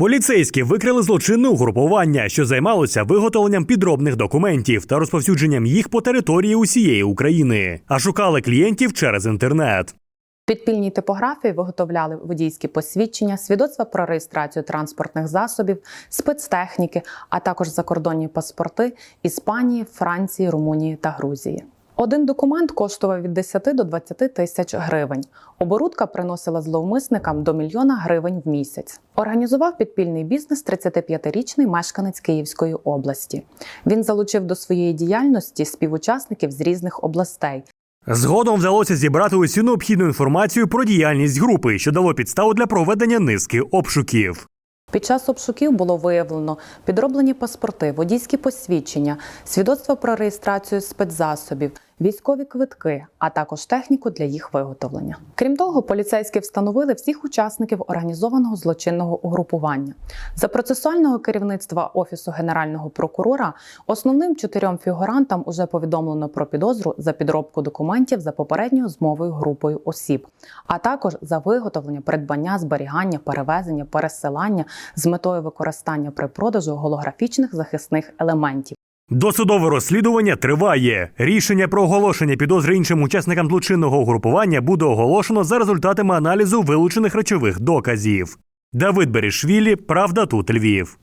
Поліцейські викрили злочинне угрупування, що займалося виготовленням підробних документів та розповсюдженням їх по території усієї України, а шукали клієнтів через інтернет. Підпільній типографії виготовляли водійські посвідчення, свідоцтва про реєстрацію транспортних засобів, спецтехніки, а також закордонні паспорти Іспанії, Франції, Румунії та Грузії. Один документ коштував від 10 до 20 тисяч гривень. Оборудка приносила зловмисникам до мільйона гривень в місяць. Організував підпільний бізнес 35-річний мешканець Київської області. Він залучив до своєї діяльності співучасників з різних областей, Згодом вдалося зібрати усю необхідну інформацію про діяльність групи, що дало підставу для проведення низки обшуків. Під час обшуків було виявлено підроблені паспорти, водійські посвідчення, свідоцтво про реєстрацію спецзасобів, військові квитки, а також техніку для їх виготовлення. Крім того, поліцейські встановили всіх учасників організованого злочинного угрупування. За процесуального керівництва офісу генерального прокурора основним чотирьом фігурантам уже повідомлено про підозру за підробку документів за попередньою змовою групою осіб, а також за виготовлення, придбання, зберігання, перевезення, пересилання з метою використання при продажу голографічних захисних елементів. Досудове розслідування триває. Рішення про оголошення підозри іншим учасникам злочинного угрупування буде оголошено за результатами аналізу вилучених речових доказів. Давид Берішвілі, Правда тут Львів.